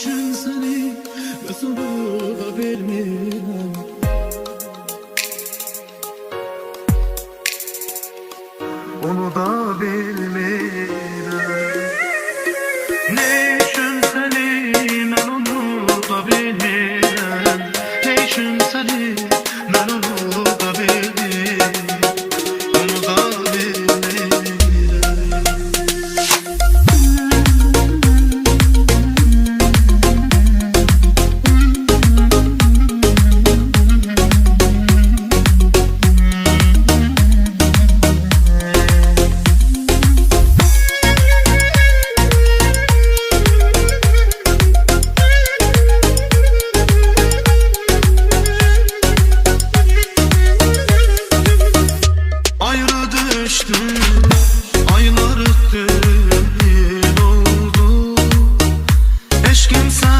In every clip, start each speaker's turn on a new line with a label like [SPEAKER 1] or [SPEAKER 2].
[SPEAKER 1] için seni nasıl bulabilmem? Onu da bil.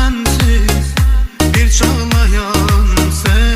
[SPEAKER 1] sensiz bir çağlayan sen.